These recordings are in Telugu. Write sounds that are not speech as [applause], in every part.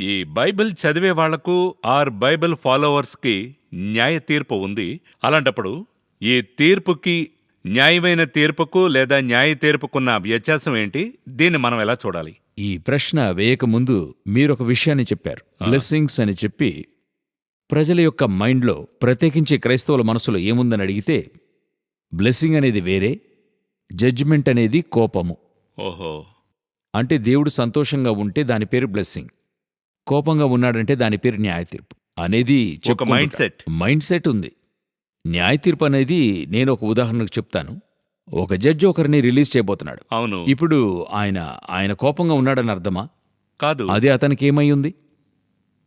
ఈ బైబిల్ చదివే వాళ్ళకు ఆర్ బైబిల్ ఫాలోవర్స్కి న్యాయ తీర్పు ఉంది. అలాంటప్పుడు ఈ తీర్పుకి న్యాయమైన తీర్పుకు లేదా న్యాయ తీర్పుకున్న వ్యత్యాసం ఏంటి? దీన్ని మనం ఎలా చూడాలి? ఈ ప్రశ్న వేయకముందు మీరొక విషయాన్ని చెప్పారు. బ్లెస్సింగ్స్ అని చెప్పి ప్రజల యొక్క మైండ్లో ప్రత్యేకించి క్రైస్తవుల మనసులో ఏముందని అడిగితే బ్లెస్సింగ్ అనేది వేరే జడ్జిమెంట్ అనేది కోపము. ఓహో. అంటే దేవుడు సంతోషంగా ఉంటే దాని పేరు బ్లెస్సింగ్. కోపంగా ఉన్నాడంటే దాని పేరు న్యాయ తీర్పు అనేది ఒక. మైండ్ సెట్ మైండ్ సెట్ ఉంది. న్యాయ తీర్పు అనేది నేను ఒక ఉదాహరణకు చెప్తాను. ఒక జడ్జి ఒకరిని రిలీజ్ చేయబోతున్నాడు. అవును. ఇప్పుడు ఆయన ఆయన కోపంగా ఉన్నాడని అర్థమా? కాదు. అది అతనికి ఏమై ఉంది?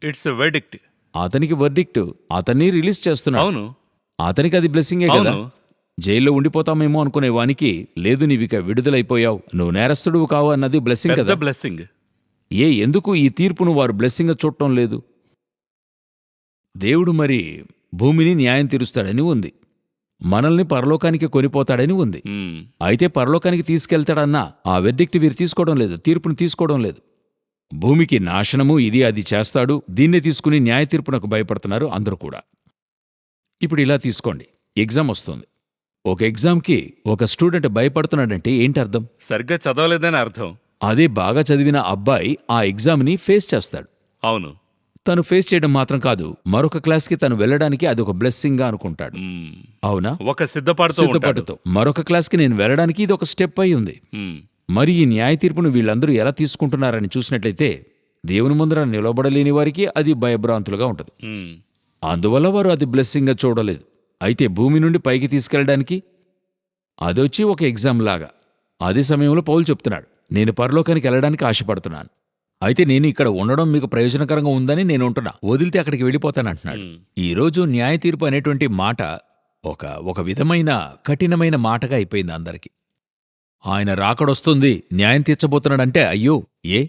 ఇట్స్ వెడిక్ట్ అతనికి వర్డిక్ట్ అతన్ని రిలీజ్ చేస్తున్నాడు. అవును. అతనికి అది బ్లెస్సింగే కదా? అవును. జైల్లో ఉండిపోతామేమో అనుకునే వానికి లేదు నీవిక విడుదలైపోయావు నువ్వు నేరస్తుడు కావు అన్నది బ్లెస్సింగ్ పెద్ద కదా? బ్లెస్సింగ్ ఏ ఎందుకు ఈ తీర్పును వారు బ్లెస్సింగ్ చూడటం లేదు? దేవుడు మరి భూమిని న్యాయం తీరుస్తాడని ఉంది. మనల్ని పరలోకానికి కొనిపోతాడని ఉంది. అయితే పరలోకానికి తీసుకెళ్తాడన్నా ఆ వెర్డిక్ట్ వీరు తీసుకోవడం లేదు తీర్పును తీసుకోవడం లేదు. భూమికి నాశనము ఇది అది చేస్తాడు దీన్నే తీసుకుని న్యాయ తీర్పునకు భయపడుతున్నారు అందరూ కూడా. ఇప్పుడు ఇలా తీసుకోండి ఎగ్జామ్ వస్తుంది. ఒక ఎగ్జామ్కి ఒక స్టూడెంట్ భయపడుతున్నాడంటే ఏంటి అర్థం సరిగ్గా చదవలేదని అర్థం. అదే బాగా చదివిన అబ్బాయి ఆ ఎగ్జామ్ని ఫేస్ చేస్తాడు. అవును. తను ఫేస్ చేయడం మాత్రం కాదు మరొక క్లాస్కి తను వెళ్ళడానికి అది ఒక బ్లెస్సింగ్గా అనుకుంటాడు. అవునా? ఒక సిద్ధపాటుతో సిద్ధపాటుతో. మరొక క్లాస్కి నేను వెళ్ళడానికి ఇది ఒక స్టెప్ అయి ఉంది. మరి ఈ న్యాయ తీర్పును వీళ్ళందరూ ఎలా తీసుకుంటున్నారని చూసినట్లయితే దేవుని ముందర నిలబడలేని వారికి అది భయభ్రాంతులుగా ఉంటుంది. అందువల్ల వారు అది బ్లెస్సింగ్గా చూడలేదు. అయితే భూమి నుండి పైకి తీసుకెళ్ళడానికి అదొచ్చి ఒక ఎగ్జామ్ లాగా అదే సమయంలో పౌలు చెప్తున్నాడు. నేను పరలోకానికి వెళ్ళడానికి ఆశపడుతున్నాను. అయితే నేను ఇక్కడ ఉండడం మీకు ప్రయోజనకరంగా ఉందని నేను ఉంటున్నా. వదిలితే అక్కడికి వెళ్ళిపోతానంటున్నాడు. ఈరోజు న్యాయ తీర్పు అనేటువంటి మాట ఒక ఒక విధమైన కఠినమైన మాటగా అయిపోయింది అందరికీ. ఆయన రాకడొస్తుంది న్యాయం తీర్చబోతున్నాడంటే అయ్యో ఏ?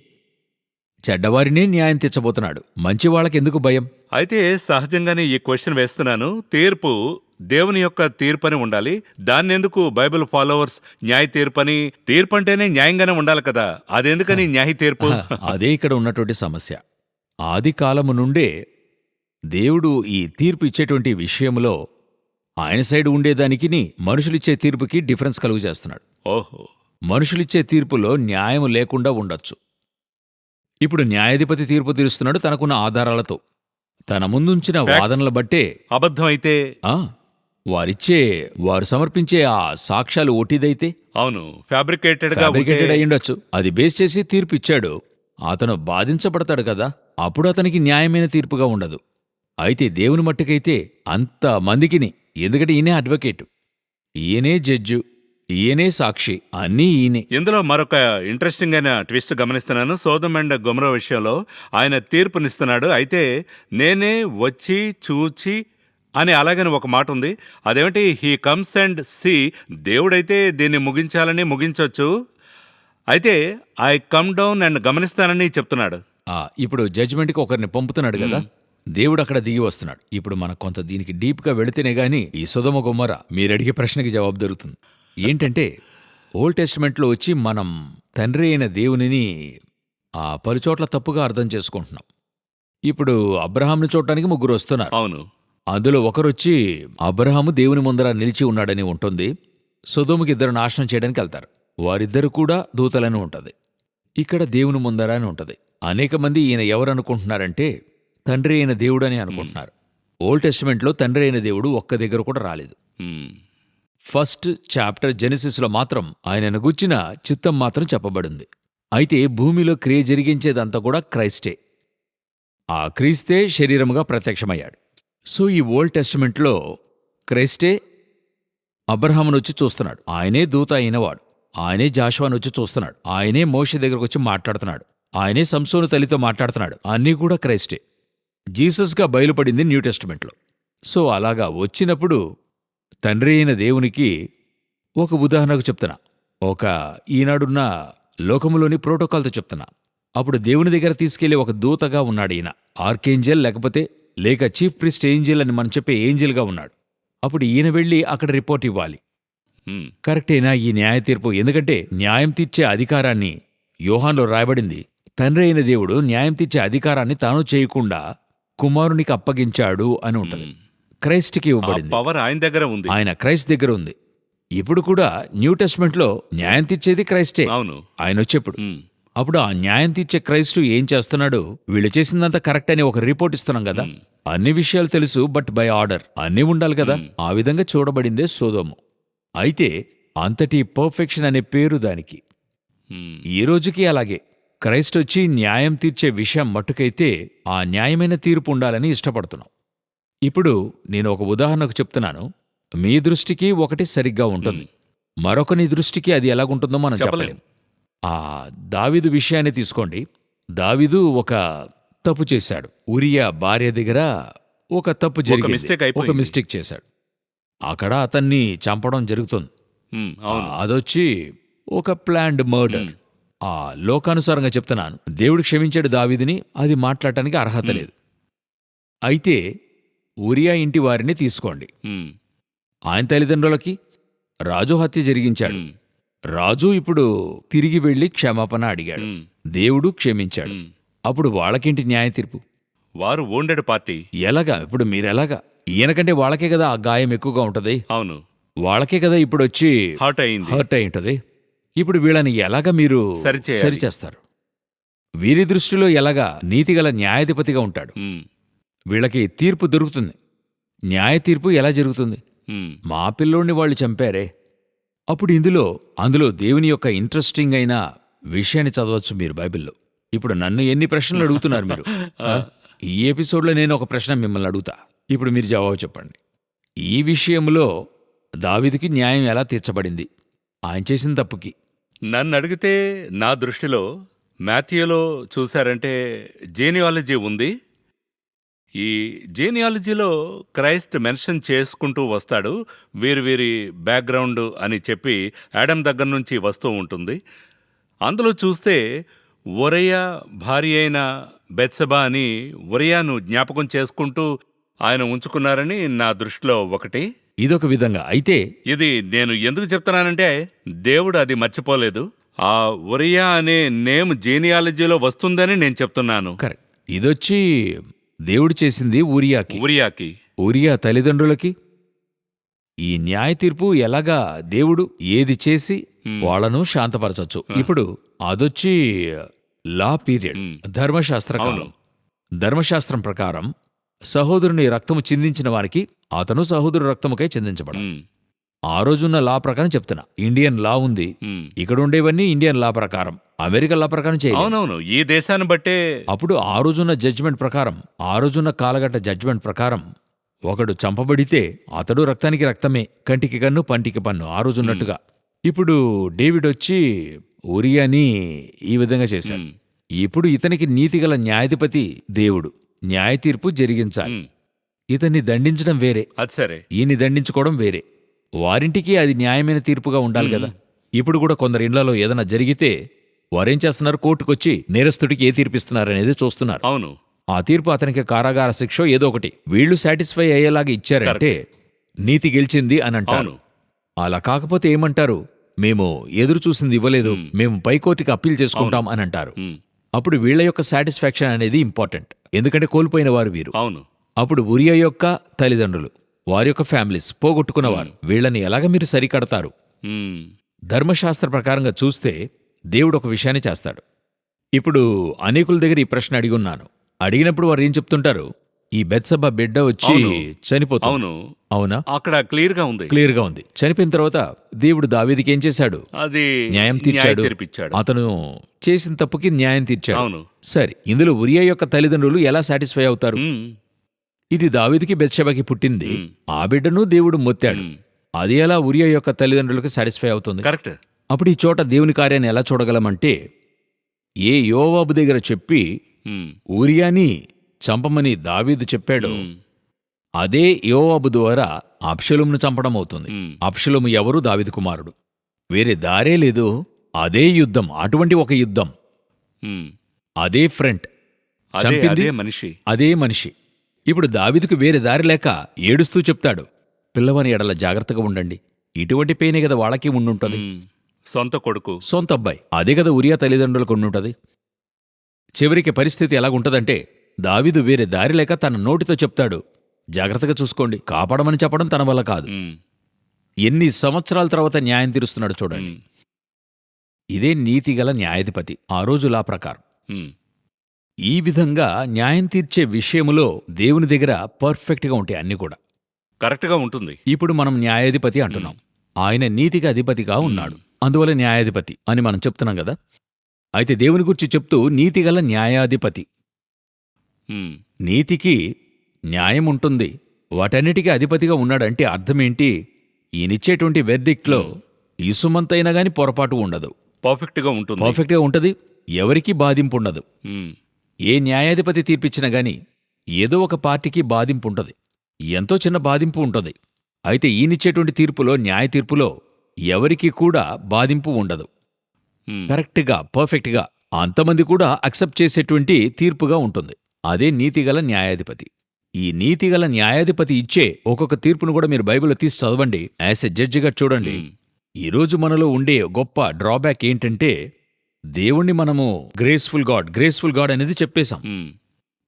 చెడ్డవారినే న్యాయం తీర్చబోతున్నాడు. మంచి వాళ్ళకెందుకు భయం? అయితే సహజంగానే ఈ క్వశ్చన్ వేస్తున్నాను. తీర్పు దేవుని యొక్క తీర్పని ఉండాలి. దాన్ని ఎందుకు బైబిల్ ఫాలోవర్స్ న్యాయ తీర్పని? తీర్పు అంటేనే న్యాయంగానే ఉండాలి కదా. అదెందుకని న్యాయ తీర్పు? అదే ఇక్కడ ఉన్నటువంటి సమస్య. ఆది కాలము నుండే దేవుడు ఈ తీర్పు ఇచ్చేటువంటి విషయంలో ఆయన సైడ్ ఉండేదానికి మనుషులిచ్చే తీర్పుకి డిఫరెన్స్ కలుగు చేస్తున్నాడు ఓహో. మనుషులిచ్చే తీర్పులో న్యాయం లేకుండా ఉండొచ్చు. ఇప్పుడు న్యాయాధిపతి తీర్పు తీరుస్తున్నాడు తనకున్న ఆధారాలతో. తన ముందుంచిన Facts. వాదనల బట్టే అబద్ధం అయితే ఆ వారిచ్చే వారు సమర్పించే ఆ సాక్ష్యాలు ఓటిదైతే అవును ఫ్యాబ్రికేటెడ్గా ఉంటే ఫ్యాబ్రికేటెడ్ అయ్యుండొచ్చు. అది బేస్ చేసి తీర్పు ఇచ్చాడు అతను బాధించబడతాడు కదా. అప్పుడు అతనికి న్యాయమైన తీర్పుగా ఉండదు. అయితే దేవుని మట్టుకైతే అంత మందికిని ఎందుకంటే ఈయనే అడ్వకేట్ ఈయనే జడ్జు ఈయనే సాక్షి అన్నీ ఈయనే. ఇందులో మరొక ఇంట్రెస్టింగ్ అయిన ట్విస్ట్ గమనిస్తున్నాను. సోదం అండ్ గుమర విషయంలో ఆయన తీర్పునిస్తున్నాడు. అయితే నేనే వచ్చి చూచి అని అలాగని ఒక మాట ఉంది. అదేమిటి? హీ కమ్స్ అండ్ సి దేవుడైతే దీన్ని ముగించాలని ముగించవచ్చు అయితే ఐ కమ్ డౌన్ అండ్ గమనిస్తానని చెప్తున్నాడు. ఇప్పుడు జడ్జిమెంట్కి ఒకరిని పంపుతున్నాడు కదా? దేవుడు అక్కడ దిగి వస్తున్నాడు. ఇప్పుడు మనం కొంత దీనికి డీప్గా వెళితేనే గాని ఈ సుధమ గుమ్మర మీరు అడిగే ప్రశ్నకి జవాబు దొరుకుతుంది. ఏంటంటే ఓల్డ్ టెస్ట్మెంట్లో వచ్చి మనం తండ్రి అయిన దేవునిని ఆ పలుచోట్ల తప్పుగా అర్థం చేసుకుంటున్నాం. ఇప్పుడు అబ్రహాంని చూడటానికి ముగ్గురు వస్తున్నారు. అవును. అందులో ఒకరొచ్చి అబ్రహాము దేవుని ముందర నిలిచి ఉన్నాడని ఉంటుంది. సొదోముకి ఇద్దరు నాశనం చేయడానికి వెళ్తారు. వారిద్దరు కూడా దూతలని ఉంటది. ఇక్కడ దేవుని ముందర అని ఉంటది. అనేక మంది ఈయన ఎవరు అనుకుంటున్నారంటే తండ్రి అయిన దేవుడు అని అనుకుంటున్నారు. ఓల్డ్ టెస్టిమెంట్లో తండ్రి అయిన దేవుడు ఒక్క దగ్గర కూడా రాలేదు. ఫస్ట్ చాప్టర్ జెనిసిస్లో మాత్రం ఆయనను గుచ్చిన చిత్తం మాత్రం చెప్పబడింది. అయితే భూమిలో క్రియ జరిగించేదంతా కూడా క్రైస్టే. ఆ క్రీస్తే శరీరముగా ప్రత్యక్షమయ్యాడు. సో ఈ ఓల్డ్ టెస్టిమెంట్లో క్రైస్టే అబ్రహామునొచ్చి చూస్తున్నాడు. ఆయనే దూత అయినవాడు. ఆయనే జాషువానొచ్చి చూస్తున్నాడు. ఆయనే మోష దగ్గరకు వచ్చి మాట్లాడుతున్నాడు. ఆయనే సంసోను తల్లితో మాట్లాడుతున్నాడు. అన్నీ కూడా క్రైస్టే. జీసస్గా బయలుపడింది న్యూ టెస్టిమెంట్లో. సో అలాగా వచ్చినప్పుడు తండ్రి అయిన దేవునికి ఒక ఉదాహరణకు చెప్తున్నా. ఒక ఈనాడున్న లోకములోని ప్రోటోకాల్తో చెప్తున్నా. అప్పుడు దేవుని దగ్గర తీసుకెళ్ళి ఒక దూతగా ఉన్నాడు ఈయన. ఆర్కేంజల్ లేకపోతే లేక చీఫ్ ప్రిస్ట్ ఏంజల్ అని మనం చెప్పే ఏంజల్గా ఉన్నాడు. అప్పుడు ఈయన వెళ్ళి అక్కడ రిపోర్ట్ ఇవ్వాలి. కరెక్టేనా ఈ న్యాయ తీర్పు? ఎందుకంటే న్యాయం తీర్చే అధికారాన్ని యోహాన్లో రాయబడింది. తండ్రి అయిన దేవుడు న్యాయం తీర్చే అధికారాన్ని తాను చేయకుండా కుమారునికి అప్పగించాడు అని ఉంటుంది. క్రైస్ట్కి ఇవ్వబడింది. పవర్ ఆయన దగ్గర ఉంది. ఆయన క్రైస్ట్ దగ్గర ఉంది. ఇప్పుడు కూడా న్యూ టెస్ట్మెంట్లో న్యాయం తీర్చేది క్రైస్టే. అవును. ఆయన వచ్చేప్పుడు. అప్పుడు ఆ న్యాయం తీర్చే క్రైస్తు ఏం చేస్తున్నాడు? వీళ్ళు చేసిందంతా కరెక్ట్ అని ఒక రిపోర్ట్ ఇస్తున్నాం కదా. అన్ని విషయాలు తెలుసు బట్ బై ఆర్డర్. అన్నీ ఉండాలి కదా. ఆ విధంగా చూడబడిందే సోదోము. అయితే అంతటి పర్ఫెక్షన్ అనే పేరు దానికి. ఈ రోజుకి అలాగే. క్రైస్ట్ వచ్చి న్యాయం తీర్చే విషయం మట్టుకైతే ఆ న్యాయమైన తీర్పు ఉండాలని ఇష్టపడుతున్నాం. ఇప్పుడు నేను ఒక ఉదాహరణకు చెప్తున్నాను. మీ దృష్టికి ఒకటి సరిగ్గా ఉంటుంది. మరొకని దృష్టికి అది ఎలాగుంటుందో మనం చెప్పలేం. ఆ దావీదు విషయాన్ని తీసుకోండి. దావీదు ఒక తప్పు చేశాడు. ఉరియా భార్య దగ్గర ఒక తప్పు జరిగింది. ఒక. మిస్టేక్ చేశాడు. అక్కడ అతన్ని చంపడం జరుగుతుంది. అదొచ్చి ఒక ప్లాన్డ్ మర్డర్ ఆ లోకానుసారంగా చెప్తున్నాను. దేవుడు క్షమించాడు దావీదిని. అది మాట్లాడటానికి అర్హత లేదు. అయితే ఉరియా ఇంటి వారిని తీసుకోండి. ఆయన తల్లిదండ్రులకి రాజు హత్య జరిగించాడు. రాజు ఇప్పుడు తిరిగి వెళ్ళి క్షమాపణ అడిగాడు. దేవుడు క్షమించాడు. అప్పుడు వాళ్ళకేంటి న్యాయ తీర్పు? వారు ఓండెడ్ పార్టీ ఎలాగా? ఇప్పుడు మీరెలాగా? ఈయనకంటే వాళ్ళకే కదా ఆ గాయం ఎక్కువగా ఉంటది? అవును. వాళ్ళకే కదా ఇప్పుడు వచ్చి హార్ట్ అయింది. హర్ట్ అయి ఉంటది? ఇప్పుడు వీళ్ళని ఎలాగా మీరు. సరిచేస్తారు? వీరి దృష్టిలో ఎలాగా నీతిగల న్యాయాధిపతిగా ఉంటాడు? వీళ్ళకి తీర్పు దొరుకుతుంది. న్యాయ తీర్పు ఎలా జరుగుతుంది? మా పిల్లోడిని వాళ్ళు చంపారే. అప్పుడు ఇందులో అందులో దేవుని యొక్క ఇంట్రెస్టింగ్ అయిన విషయాన్ని చదవచ్చు మీరు బైబిల్లో. ఇప్పుడు నన్ను ఎన్ని ప్రశ్నలు అడుగుతున్నారు మీరు? [laughs] ఈ ఎపిసోడ్లో నేను ఒక ప్రశ్న మిమ్మల్ని అడుగుతా. ఇప్పుడు మీరు జవాబు చెప్పండి. ఈ విషయంలో దావీదుకి న్యాయం ఎలా తీర్చబడింది? ఆయన చేసిన తప్పుకి. నన్ను అడిగితే నా దృష్టిలో మాథ్యూలో చూశారంటే జీనియాలజీ ఉంది. ఈ జీనియాలజీలో క్రైస్ట్ మెన్షన్ చేసుకుంటూ వస్తాడు వీరి వీరి బ్యాక్గ్రౌండ్ అని చెప్పి యాడమ్ దగ్గర నుంచి వస్తూ ఉంటుంది. అందులో చూస్తే ఒరయ భార్య అయిన బెత్సబా అని ఒరయాను జ్ఞాపకం చేసుకుంటూ ఆయన ఉంచుకున్నారని నా దృష్టిలో ఒకటి. ఇదొక విధంగా. అయితే ఇది నేను ఎందుకు చెప్తున్నానంటే దేవుడు అది మర్చిపోలేదు. ఆ ఒరియా అనే నేమ్ జీనియాలజీలో వస్తుందని నేను చెప్తున్నాను. కరెక్ట్. ఇదొచ్చి దేవుడు చేసింది ఊరియాకి. ఉరియాకి ఊరియా తల్లిదండ్రులకి? ఈ న్యాయ తీర్పు ఎలాగా దేవుడు ఏది చేసి వాళ్ళను శాంతపరచచ్చు? ఇప్పుడు అదొచ్చి లా పీరియడ్. ధర్మశాస్త్ర కాలం. ధర్మశాస్త్రం ప్రకారం సహోదరుని రక్తము చిందించిన వారికి అతను సహోదరు రక్తముకై చిందించబడ ఆ రోజున్న లా ప్రకారం చెప్తున్నా. ఇండియన్ లా ఉంది. ఇక్కడ ఉండేవన్నీ ఇండియన్ లా ప్రకారం. అమెరికన్ లా ప్రకారం చేయాలి అవునవును. ఈ దేశాన్ని బట్టే అప్పుడు ఆ రోజున్న జడ్జిమెంట్ ప్రకారం ఆ రోజున్న కాలగట్ట జడ్జిమెంట్ ప్రకారం ఒకడు చంపబడితే అతడు రక్తానికి రక్తమే కంటికి కన్ను పంటికి పన్ను ఆ రోజున్నట్టుగా ఇప్పుడు డేవిడ్ వచ్చి ఉరియాని ఈ విధంగా చేశాడు. ఇప్పుడు ఇతనికి నీతిగల న్యాయాధిపతి దేవుడు. న్యాయ తీర్పు జరిగించాలి. ఇతన్ని దండించడం వేరే. అది సరే. ఈయన్ని దండించుకోవడం వేరే. వారింటికి అది న్యాయమైన తీర్పుగా ఉండాలి కదా. ఇప్పుడు కూడా కొందరు ఇళ్ళలో ఏదైనా జరిగితే వారేం చేస్తున్నారు కోర్టుకొచ్చి నేరస్తుడికి ఏ తీర్పిస్తున్నారనేది చూస్తున్నారు. అవును. ఆ తీర్పు అతనికి కారాగార శిక్ష ఏదో ఒకటి. వీళ్ళు సాటిస్ఫై అయ్యేలాగా ఇచ్చారంటే నీతి గెలిచింది అని అంటారు అవును. అలా కాకపోతే ఏమంటారు? మేము ఎదురు చూసింది ఇవ్వలేదు. మేము పైకోర్టుకి అప్పీల్ చేసుకుంటాం అని అంటారు అప్పుడు వీళ్ళ యొక్క సాటిస్ఫాక్షన్ అనేది ఇంపార్టెంట్. ఎందుకంటే కోల్పోయిన వారు వీరు. అవును. అప్పుడు ఉరియా యొక్క తల్లిదండ్రులు. వారి యొక్క ఫ్యామిలీస్ పోగొట్టుకున్నవారు. వీళ్ళని ఎలాగ మీరు సరికడతారు? ధర్మశాస్త్ర ప్రకారంగా చూస్తే దేవుడు ఒక విషయాన్ని చేస్తాడు. ఇప్పుడు అనేకుల దగ్గర ఈ ప్రశ్న అడిగి ఉన్నాను. అడిగినప్పుడు వారు ఏం చెప్తుంటారు? ఈ బెత్సబ బిడ్డ వచ్చి అవును. చనిపోతుంది. అవును. అవునా? అక్కడ క్లియర్గా ఉంది. క్లియర్గా ఉంది. చనిపోయిన తర్వాత దేవుడు దావీదికి ఏం చేశాడు? అది న్యాయం తీర్చాడు. అతను చేసిన తప్పుకి న్యాయం తీర్చాడు. అవును. సరే ఇందులో ఉరియా యొక్క తల్లిదండ్రులు ఎలా సాటిస్ఫై అవుతారు? ఇది దావీదికి బెత్షెబకి పుట్టింది. ఆ బిడ్డను దేవుడు మొత్తాడు. అది ఎలా ఉరియా యొక్క తల్లిదండ్రులకు సాటిస్ఫై అవుతుంది? కరెక్ట్ అప్పుడు ఈ చోట దేవుని కార్యాన్ని ఎలా చూడగలమంటే ఏ యోవాబు దగ్గర చెప్పి ఊరియాని చంపమని దావీదు చెప్పాడు. అదే యోవాబు ద్వారా అప్షలుమును చంపడం అవుతుంది. అప్షలుము ఎవరు? దావీదు కుమారుడు. వేరే దారే లేదు. అదే యుద్ధం అటువంటి ఒక యుద్ధం. అదే ఫ్రంట్ చంపింది మనిషి. అదే మనిషి. ఇప్పుడు దావీదుకు వేరే దారి లేక ఏడుస్తూ చెప్తాడు పిల్లవని ఎడల జాగ్రత్తగా ఉండండి. ఇటువంటి పెయినే కదా వాళ్ళకి ఉండుంటది. సొంత కొడుకు. సొంత అబ్బాయి. అదే కదా ఉరియా తల్లిదండ్రులకు ఉండుంటది. చివరికి పరిస్థితి ఎలాగుంటదంటే దావీదు వేరే దారి లేక తన నోటితో చెప్తాడు జాగ్రత్తగా చూసుకోండి. కాపాడమని చెప్పడం తన వల్ల కాదు. ఎన్ని సంవత్సరాల తర్వాత న్యాయం తీరుస్తున్నాడు చూడండి. ఇదే నీతిగల న్యాయాధిపతి. ఆ రోజులా ప్రకారం. ఉమ్, ఈ విధంగా న్యాయం తీర్చే విషయములో దేవుని దగ్గర పర్ఫెక్ట్గా ఉంటాయి అన్ని కూడా. కరెక్ట్గా ఉంటుంది. ఇప్పుడు మనం న్యాయాధిపతి అంటున్నాం. ఆయన నీతికి అధిపతిగా ఉన్నాడు. అందువల్ల న్యాయాధిపతి అని మనం చెప్తున్నాం కదా. అయితే దేవుని గురించి చెప్తూ నీతిగల న్యాయాధిపతి. ఉమ్, నీతికి న్యాయం ఉంటుంది. వాటన్నిటికీ అధిపతిగా ఉన్నాడంటే అర్థమేంటి ఈయనిచ్చేటువంటి వెర్డిక్ట్లో ఇసుమంతైనా గాని పొరపాటు ఉండదు. పర్ఫెక్ట్గా ఉంటుంది. పర్ఫెక్ట్గా ఉంటది. ఎవరికీ బాధింపు ఉండదు. ఉమ్, ఏ న్యాయాధిపతి తీర్పిచ్చినా గాని ఏదో ఒక పార్టీకి బాధింపు ఉంటది ఎంతో చిన్న బాధింపు ఉంటది. అయితే ఈయనిచ్చేటువంటి తీర్పులో న్యాయ తీర్పులో ఎవరికీ కూడా బాధింపు ఉండదు. కరెక్ట్గా పర్ఫెక్ట్గా అంతమంది కూడా అక్సెప్ట్ చేసేటువంటి తీర్పుగా ఉంటుంది. అదే నీతిగల న్యాయాధిపతి. ఈ నీతిగల న్యాయాధిపతి ఇచ్చే ఒక్కొక్క తీర్పును కూడా మీరు బైబిల్లో తీసి చదవండి. యాజ్ ఎ జడ్జిగా చూడండి. ఈరోజు మనలో ఉండే గొప్ప డ్రాబ్యాక్ ఏంటంటే దేవుణ్ణి మనము గ్రేస్ఫుల్ గాడ్ గ్రేస్ఫుల్ గాడ్ అనేది చెప్పేశాం.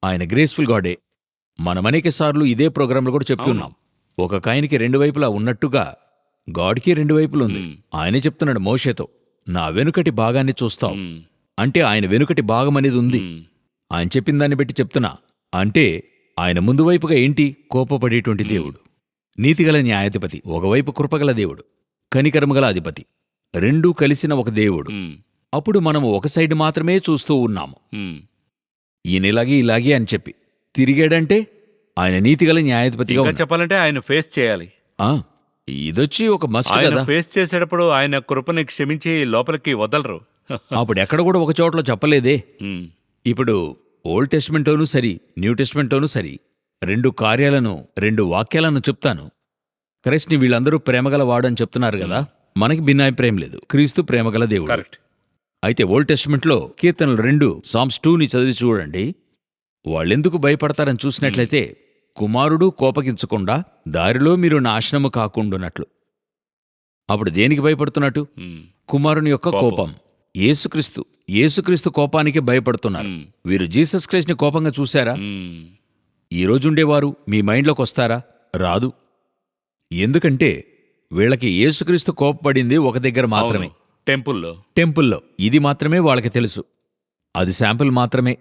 ఆయన గ్రేస్ఫుల్ గాడే. మనం అనేక సార్లు ఇదే ప్రోగ్రాంలో కూడా చెప్పి ఉన్నాం. ఒక కాయనికి రెండు వైపులా ఉన్నట్టుగా గాడ్కి రెండు వైపులు ఉంది. ఆయనే చెప్తున్నాడు మోషేతో నా వెనుకటి భాగాన్ని చూస్తావు. అంటే ఆయన వెనుకటి భాగం అనేది ఉంది. ఆయన చెప్పిన దాన్ని బట్టి చెప్తున్నా. అంటే ఆయన ముందు వైపుగా ఏంటి? కోపపడేటువంటి దేవుడు. నీతిగల న్యాయాధిపతి ఒకవైపు కృపగల దేవుడు కనికరముగల అధిపతి రెండూ కలిసిన ఒక దేవుడు. అప్పుడు మనము ఒక సైడ్ మాత్రమే చూస్తూ ఉన్నాము. ఈయన ఇలాగే ఇలాగే అని చెప్పి. తిరిగాడంటే ఆయన నీతిగల న్యాయాధిపతిగా ఇంకా. చెప్పాలంటే ఆయన ఫేస్ చేయాలి. ఆ, ఇదొచ్చి ఒక మస్ట్ ఆయన కదా. ఫేస్ చేసేటప్పుడు ఆయన కృపని క్షమించి లోపలికి వదలరు. అప్పుడు ఎక్కడ కూడా ఒక చోట్ల చెప్పలేదే. ఇప్పుడు ఓల్డ్ టెస్ట్మెంట్లోనూ సరి న్యూ టెస్ట్మెంట్లోనూ సరి రెండు కార్యాలను రెండు వాక్యాలను చెప్తాను. క్రైస్ట్ని వీళ్ళందరూ ప్రేమగల వాడు అని చెప్తున్నారు కదా. మనకి భిన్నాభిప్రాయం లేదు. క్రీస్తు ప్రేమగల దేవుడు. కరెక్ట్. అయితే ఓల్డ్ టెస్ట్మెంట్లో కీర్తనలు రెండు సామ్స్ టూని చదివి చూడండి. వాళ్ళెందుకు భయపడతారని చూసినట్లయితే కుమారుడు కోపగించకుండా దారిలో మీరు నాశనము కాకుండానట్లు. అప్పుడు దేనికి భయపడుతున్నట్టు? కుమారుని యొక్క కోపం. యేసుక్రీస్తు యేసుక్రీస్తు కోపానికి భయపడుతున్నారు. వీరు జీసస్ క్రైస్ట్ని కోపంగా చూశారా? ఈ రోజుండేవారు మీ మైండ్లోకి వస్తారా? రాదు. ఎందుకంటే వీళ్ళకి యేసుక్రీస్తు కోపపడింది ఒక దగ్గర మాత్రమే. టెంపుల్లో. టెంపుల్లో. ఇది మాత్రమే వాళ్ళకి తెలుసు. అది శాంపుల్ మాత్రమే.